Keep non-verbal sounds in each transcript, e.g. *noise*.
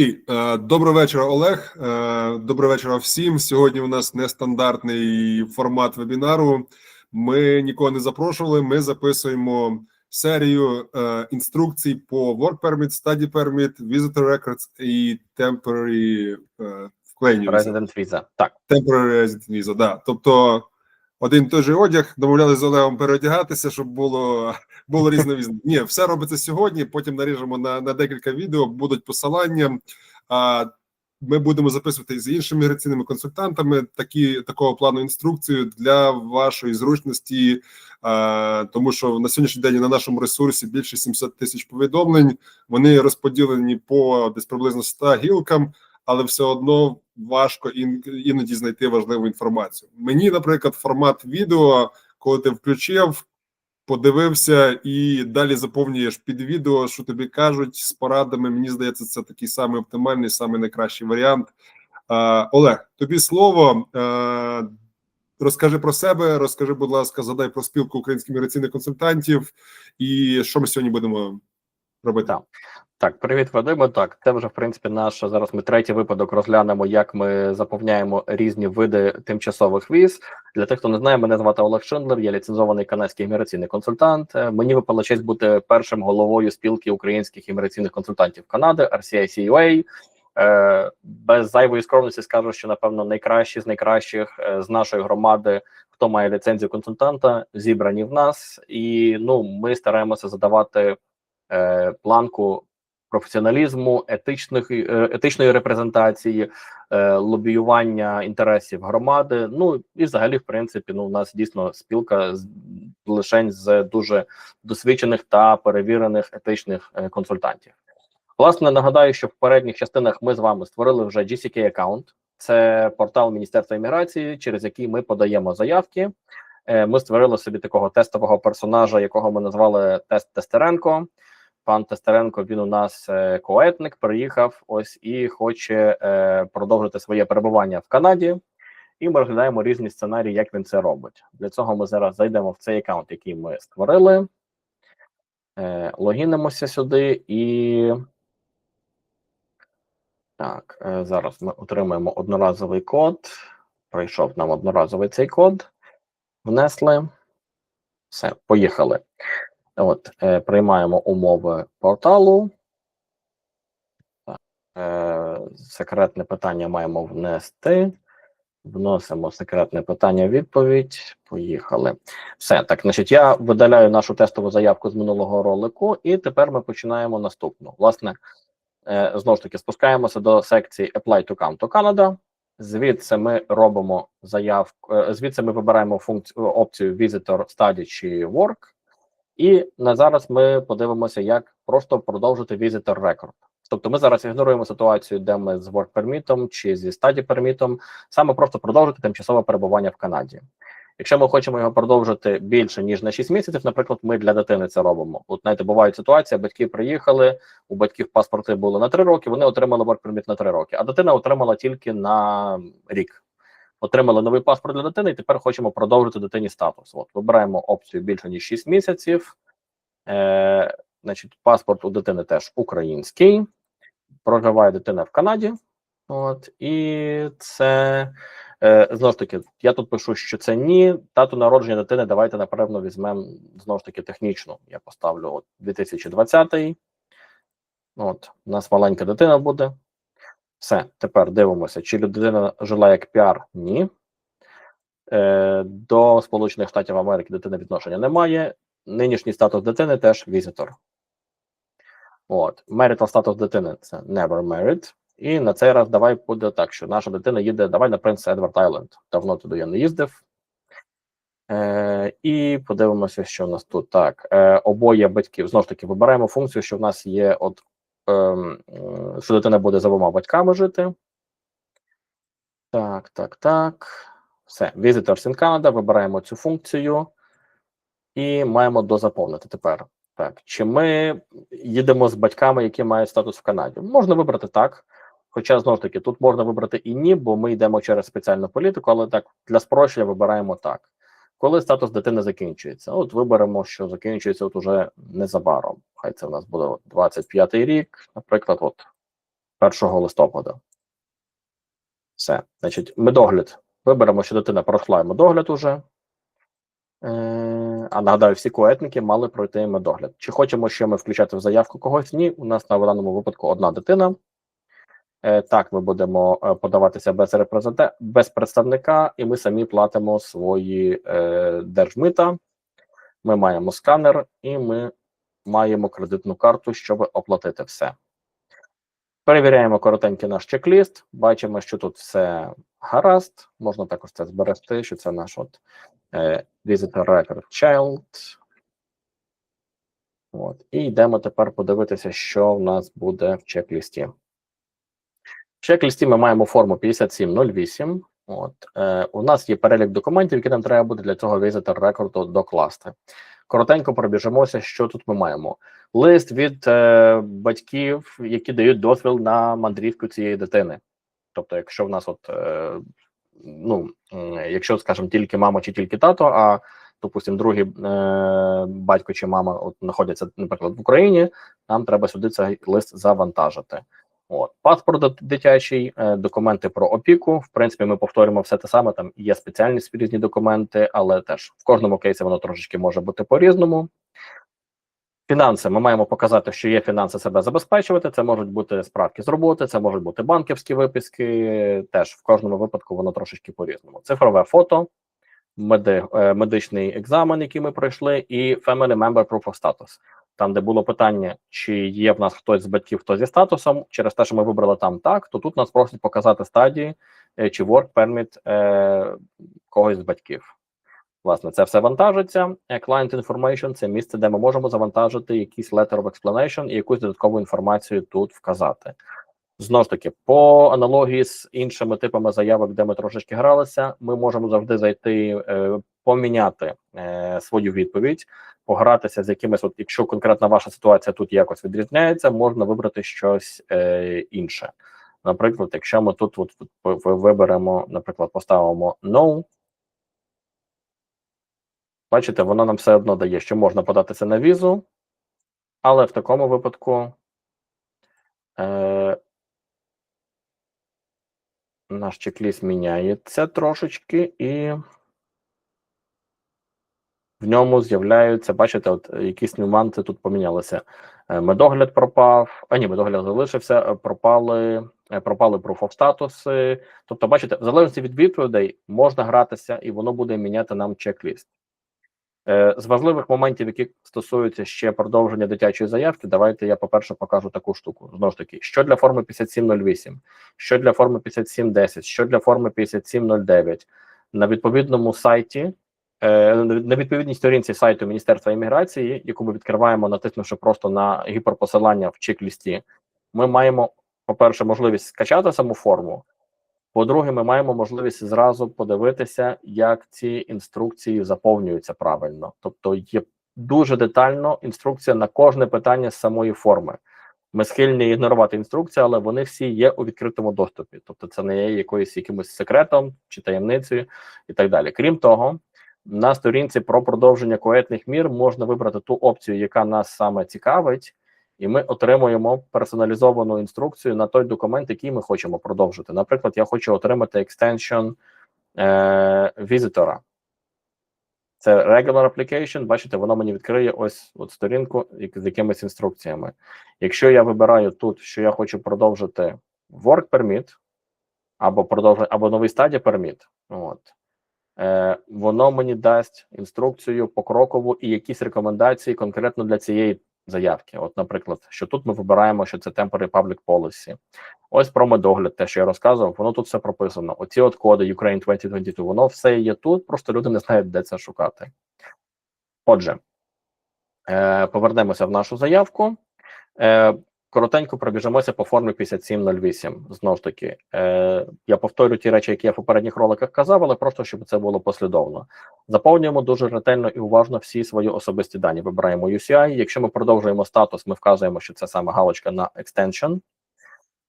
Е, Доброго вечора, Олег. Е, Доброго вечора всім. Сьогодні у нас нестандартний формат вебінару. Ми нікого не запрошували. Ми записуємо серію е, інструкцій по Work Permit, Study Permit, Visitor Records і Temporary вклеєння. Resident Visa. Так, Temporary Resident Visa, да. Тобто один той же одяг, домовлялися з Олегом переодягатися, щоб було було різновізно. Ні, все робиться сьогодні. Потім наріжемо на, на декілька відео, будуть посилання. А ми будемо записувати з іншими міграційними консультантами такі такого плану інструкцію для вашої зручності, а, тому що на сьогоднішній день на нашому ресурсі більше 700 тисяч повідомлень. Вони розподілені по десь приблизно 100 гілкам але все одно важко ін, іноді знайти важливу інформацію. Мені, наприклад, формат відео, коли ти включив, подивився і далі заповнюєш під відео, що тобі кажуть з порадами. Мені здається, це такий самий оптимальний, самий найкращий варіант. Олег, тобі слово. Розкажи про себе, розкажи, будь ласка, задай про спілку українських міграційних консультантів, і що ми сьогодні будемо робити. Так. Так, привіт, Вадиме. Так, це вже в принципі наш зараз. Ми третій випадок розглянемо, як ми заповняємо різні види тимчасових віз. Для тих, хто не знає, мене звати Олег Шиндлер, я ліцензований канадський імміграційний консультант. Е, Мені випала честь бути першим головою спілки українських імміграційних консультантів Канади RCICUA. Е, Без зайвої скромності скажу, що напевно найкращі з найкращих е, з нашої громади, хто має ліцензію консультанта, зібрані в нас, і ну ми стараємося задавати планку професіоналізму, етичних е, етичної репрезентації, е, лобіювання інтересів громади. Ну і взагалі, в принципі, ну у нас дійсно спілка з лишень з дуже досвідчених та перевірених етичних е, консультантів. Власне, нагадаю, що в передніх частинах ми з вами створили вже GCK аккаунт. Це портал Міністерства імміграції, через який ми подаємо заявки. Ми створили собі такого тестового персонажа, якого ми назвали Тест Тестеренко. Пан Тестеренко він у нас е, коетник, приїхав ось і хоче е, продовжити своє перебування в Канаді. І ми розглядаємо різні сценарії, як він це робить. Для цього ми зараз зайдемо в цей аккаунт, який ми створили, е, логінимося сюди і. Так, зараз ми отримаємо одноразовий код. Пройшов нам одноразовий цей код. Внесли. Все, поїхали. От, е, Приймаємо умови порталу. Е, Секретне питання маємо внести. Вносимо секретне питання відповідь. Поїхали. Все, так, значить, я видаляю нашу тестову заявку з минулого ролику, і тепер ми починаємо наступну. Власне, е, знову ж таки, спускаємося до секції Apply to Come to Canada. Звідси ми робимо заявку, е, звідси ми вибираємо функцію опцію Visitor Study чи Work. І на зараз ми подивимося, як просто продовжити visitor record. Тобто ми зараз ігноруємо ситуацію, де ми з work permit чи зі study permit, саме просто продовжити тимчасове перебування в Канаді. Якщо ми хочемо його продовжити більше ніж на 6 місяців, наприклад, ми для дитини це робимо. От знаєте, бувають ситуації, батьки приїхали, у батьків паспорти були на 3 роки, вони отримали work permit на 3 роки, а дитина отримала тільки на рік. Отримали новий паспорт для дитини, і тепер хочемо продовжити дитині статус. От вибираємо опцію більше ніж 6 місяців. Е, Значить, паспорт у дитини теж український. Проживає дитина в Канаді. От і це е, знову ж таки. Я тут пишу, що це ні. Дату народження дитини. Давайте напевно візьмемо знову ж таки технічну. Я поставлю от 2020. От у нас маленька дитина буде. Все, тепер дивимося, чи людина жила як піар? Ні. Е, До Сполучених Штатів Америки дитини відношення немає. Нинішній статус дитини теж візитор. От. Marital статус дитини це never married. І на цей раз давай буде так, що наша дитина їде. Давай на Принц Едвард Айленд. Давно туди я не їздив. Е, І подивимося, що в нас тут так. Е, Обоє батьків знову ж таки вибираємо функцію, що в нас є от що дитина буде з обома батьками жити. Так, так, так. Все. Visitors in Canada. Вибираємо цю функцію і маємо дозаповнити тепер. Так, чи ми їдемо з батьками, які мають статус в Канаді? Можна вибрати так. Хоча, знову ж таки, тут можна вибрати і ні, бо ми йдемо через спеціальну політику, але так для спрощення вибираємо так коли статус дитини закінчується. От виберемо, що закінчується от уже незабаром. Хай це в нас буде 25-й рік, наприклад, от 1 листопада. Все. Значить, медогляд. Виберемо, що дитина пройшла медогляд уже. Е, а нагадаю, всі коетники мали пройти медогляд. Чи хочемо ще ми включати в заявку когось? Ні. У нас на даному випадку одна дитина. Е, так, ми будемо е, подаватися без репрезента, без представника, і ми самі платимо свої е, держмита. Ми маємо сканер, і ми маємо кредитну карту, щоб оплатити все. Перевіряємо коротенький наш чек-ліст. Бачимо, що тут все гаразд. Можна також це зберегти, що це наш от е, Visitor Record Child. От. І йдемо тепер подивитися, що в нас буде в чек-лісті. В чек-лісті ми маємо форму 5708. От. Е, у нас є перелік документів, які нам треба буде для цього Visitor Record докласти. Коротенько пробіжимося, що тут ми маємо. Лист від е, батьків, які дають дозвіл на мандрівку цієї дитини. Тобто, якщо в нас, от е, ну якщо, скажімо, тільки мама чи тільки тато, а допустимо, другий е, батько чи мама от знаходяться, наприклад, в Україні, нам треба сюди цей лист завантажити. От паспорт дитячий, е, документи про опіку. В принципі, ми повторюємо все те саме. Там є спеціальні різні документи, але теж в кожному кейсі воно трошечки може бути по-різному. Фінанси ми маємо показати, що є фінанси себе забезпечувати. Це можуть бути справки з роботи, це можуть бути банківські виписки. Теж в кожному випадку воно трошечки по-різному. Цифрове фото, меди, е, медичний екзамен, який ми пройшли, і Family Member Proof of Status. Там, де було питання, чи є в нас хтось з батьків, хто зі статусом, через те, що ми вибрали там так, то тут нас просять показати стадії е, чи work permit е, когось з батьків. Власне, це все вантажиться. Е, Client information – це місце, де ми можемо завантажити якийсь letter of explanation і якусь додаткову інформацію тут вказати. Знову ж таки, по аналогії з іншими типами заявок, де ми трошечки гралися, ми можемо завжди зайти, е, поміняти е, свою відповідь, погратися з якимись, от якщо конкретна ваша ситуація тут якось відрізняється, можна вибрати щось е, інше. Наприклад, якщо ми тут от, виберемо, наприклад, поставимо no, бачите, воно нам все одно дає, що можна податися на візу, але в такому випадку е, наш чек-ліст міняється трошечки, і в ньому з'являються, бачите, от якісь нюанси тут помінялися. Е, Медогляд пропав, а ні, медогляд залишився, е, пропали, е, пропали proof of статуси. Тобто, бачите, в залежності від відповідей можна гратися, і воно буде міняти нам чек-ліст. Е, З важливих моментів, які стосуються ще продовження дитячої заявки, давайте я, по-перше, покажу таку штуку. Знову ж таки, що для форми 5708, що для форми 5710, що для форми 5709. На відповідному сайті, е, на відповідній сторінці сайту Міністерства імміграції, яку ми відкриваємо, натиснувши просто на гіперпосилання в чек-лісті, ми маємо, по-перше, можливість скачати саму форму. По-друге, ми маємо можливість зразу подивитися, як ці інструкції заповнюються правильно. Тобто є дуже детально інструкція на кожне питання з самої форми. Ми схильні ігнорувати інструкції, але вони всі є у відкритому доступі. Тобто, це не є якоюсь якимось секретом чи таємницею і так далі. Крім того, на сторінці про продовження коетних мір можна вибрати ту опцію, яка нас саме цікавить, і ми отримуємо персоналізовану інструкцію на той документ, який ми хочемо продовжити. Наприклад, я хочу отримати екстеншн візитора. Це regular application, бачите, воно мені відкриє ось от сторінку з якимись інструкціями. Якщо я вибираю тут, що я хочу продовжити work permit, або продовжити, або новий стадія permit, от, е, воно мені дасть інструкцію покрокову і якісь рекомендації конкретно для цієї заявки. От, наприклад, що тут ми вибираємо, що це temporary public policy. Ось про медогляд, те, що я розказував, воно тут все прописано. Оці от коди Ukraine 2022, воно все є тут, просто люди не знають, де це шукати. Отже, е, повернемося в нашу заявку. Коротенько пробіжимося по формі 5708. Знову ж таки, е, я повторю ті речі, які я в попередніх роликах казав, але просто щоб це було послідовно. Заповнюємо дуже ретельно і уважно всі свої особисті дані. Вибираємо UCI. Якщо ми продовжуємо статус, ми вказуємо, що це саме галочка на extension.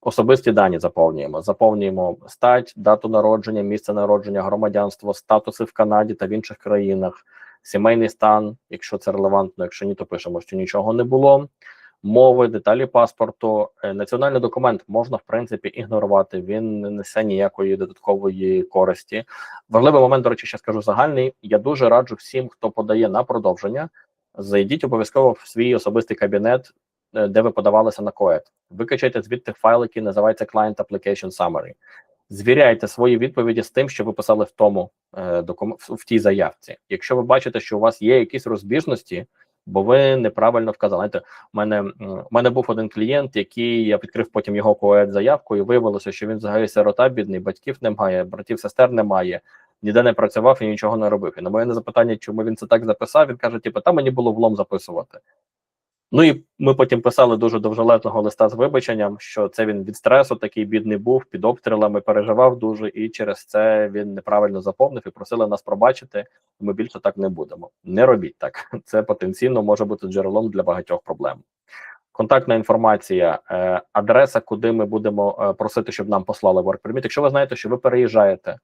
Особисті дані заповнюємо. Заповнюємо стать, дату народження, місце народження, громадянство, статуси в Канаді та в інших країнах, сімейний стан, якщо це релевантно, якщо ні, то пишемо, що нічого не було. Мови, деталі паспорту. Е, Національний документ можна в принципі ігнорувати. Він не несе ніякої додаткової користі. Важливий момент, до речі, ще скажу загальний. Я дуже раджу всім, хто подає на продовження. Зайдіть обов'язково в свій особистий кабінет, е, де ви подавалися на КОЕД. Викачайте звідти файл, який називається Client Application Summary. Звіряйте свої відповіді з тим, що ви писали в тому е, в тій заявці. Якщо ви бачите, що у вас є якісь розбіжності, бо ви неправильно вказали. Знаєте, у мене у мене був один клієнт, який я відкрив потім його КОЕД заявку, і виявилося, що він взагалі сирота бідний, батьків немає, братів, сестер немає, ніде не працював і нічого не робив. І на моє запитання, чому він це так записав, він каже: типу, там мені було влом записувати. Ну і ми потім писали дуже довжелезного листа з вибаченням, що це він від стресу такий бідний був, під обстрілами переживав дуже, і через це він неправильно заповнив і просили нас пробачити. Ми більше так не будемо. Не робіть так. *laughs* Це потенційно може бути джерелом для багатьох проблем. Контактна інформація, е, адреса, куди ми будемо е, просити, щоб нам послали work permit. Якщо ви знаєте, що ви переїжджаєте,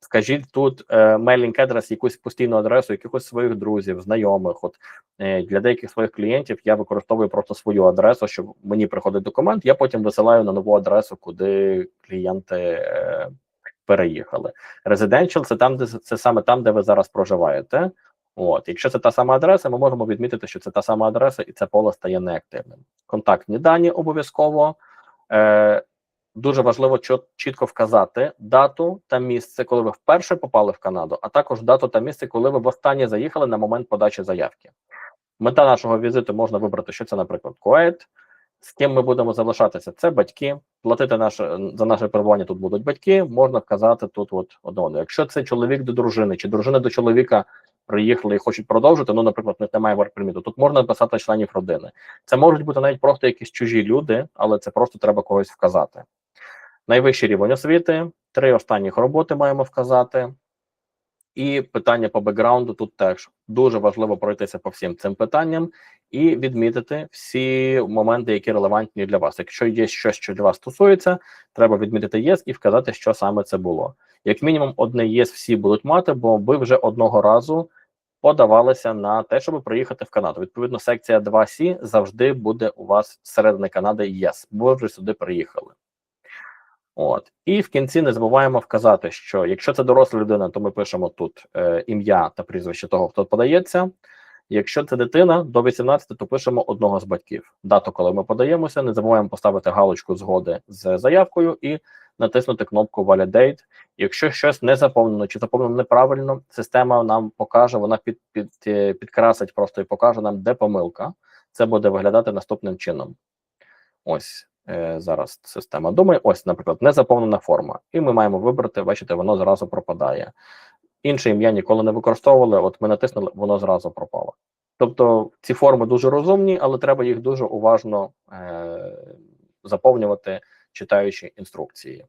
скажіть тут е, mailing адрес, якусь постійну адресу, якихось своїх друзів, знайомих. От е, для деяких своїх клієнтів я використовую просто свою адресу, щоб мені приходить документ. Я потім висилаю на нову адресу, куди клієнти е, переїхали. Residential – це там, де це саме там, де ви зараз проживаєте. От, якщо це та сама адреса, ми можемо відмітити, що це та сама адреса, і це поле стає неактивним. Контактні дані обов'язково. Е, дуже важливо чітко вказати дату та місце, коли ви вперше попали в Канаду, а також дату та місце, коли ви востаннє заїхали на момент подачі заявки. Мета нашого візиту можна вибрати, що це, наприклад, Куейт. З ким ми будемо залишатися? Це батьки. Платити наше за наше перебування тут будуть батьки. Можна вказати тут, от одного. Якщо це чоловік до дружини чи дружина до чоловіка приїхали і хочуть продовжити. Ну, наприклад, них немає work-permit, Тут можна написати членів родини. Це можуть бути навіть просто якісь чужі люди, але це просто треба когось вказати. Найвищий рівень освіти, три останніх роботи маємо вказати. І питання по бекграунду тут теж дуже важливо пройтися по всім цим питанням і відмітити всі моменти, які релевантні для вас. Якщо є щось, що для вас стосується, треба відмітити ЄС і вказати, що саме це було. Як мінімум, одне ЄС всі будуть мати, бо ви вже одного разу подавалися на те, щоб приїхати в Канаду. Відповідно, секція 2С завжди буде у вас зсередини Канади ЄС, ви вже сюди приїхали. От і в кінці не забуваємо вказати, що якщо це доросла людина, то ми пишемо тут е, ім'я та прізвище того, хто подається. Якщо це дитина до 18, то пишемо одного з батьків. Дату, коли ми подаємося, не забуваємо поставити галочку згоди з заявкою і натиснути кнопку Validate. Якщо щось не заповнено чи заповнено неправильно, система нам покаже, вона під, під, е, підкрасить просто і покаже нам, де помилка. Це буде виглядати наступним чином. Ось зараз система думає. Ось, наприклад, не заповнена форма, і ми маємо вибрати. Бачите, воно зразу пропадає. Інше ім'я ніколи не використовували. От ми натиснули, воно зразу пропало. Тобто ці форми дуже розумні, але треба їх дуже уважно е, заповнювати, читаючи інструкції.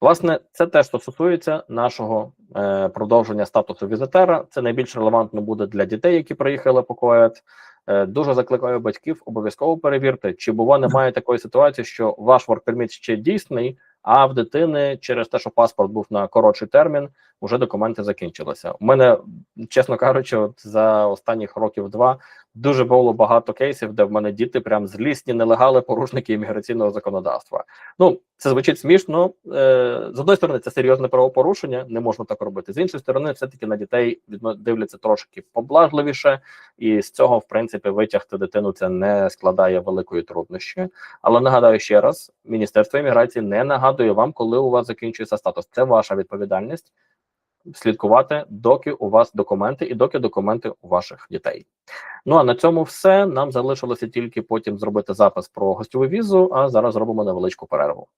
Власне, це те, що стосується нашого е, продовження статусу візитера. Це найбільш релевантно буде для дітей, які приїхали по КОЕД. Е, дуже закликаю батьків обов'язково перевірте, чи бува немає такої ситуації, що ваш ворк-перміт ще дійсний, а в дитини через те, що паспорт був на коротший термін, вже документи закінчилися. У мене, чесно кажучи, от за останніх років два дуже було багато кейсів, де в мене діти прям злісні, нелегали порушники імміграційного законодавства. Ну це звучить смішно. Е, з одної сторони, це серйозне правопорушення, не можна так робити. З іншої сторони, все таки на дітей дивляться трошки поблажливіше, і з цього, в принципі, витягти дитину це не складає великої труднощі. Але нагадаю ще раз: Міністерство імміграції не нагадує вам, коли у вас закінчується статус. Це ваша відповідальність слідкувати, доки у вас документи і доки документи у ваших дітей. Ну а на цьому все. Нам залишилося тільки потім зробити запис про гостьову візу. А зараз зробимо невеличку перерву.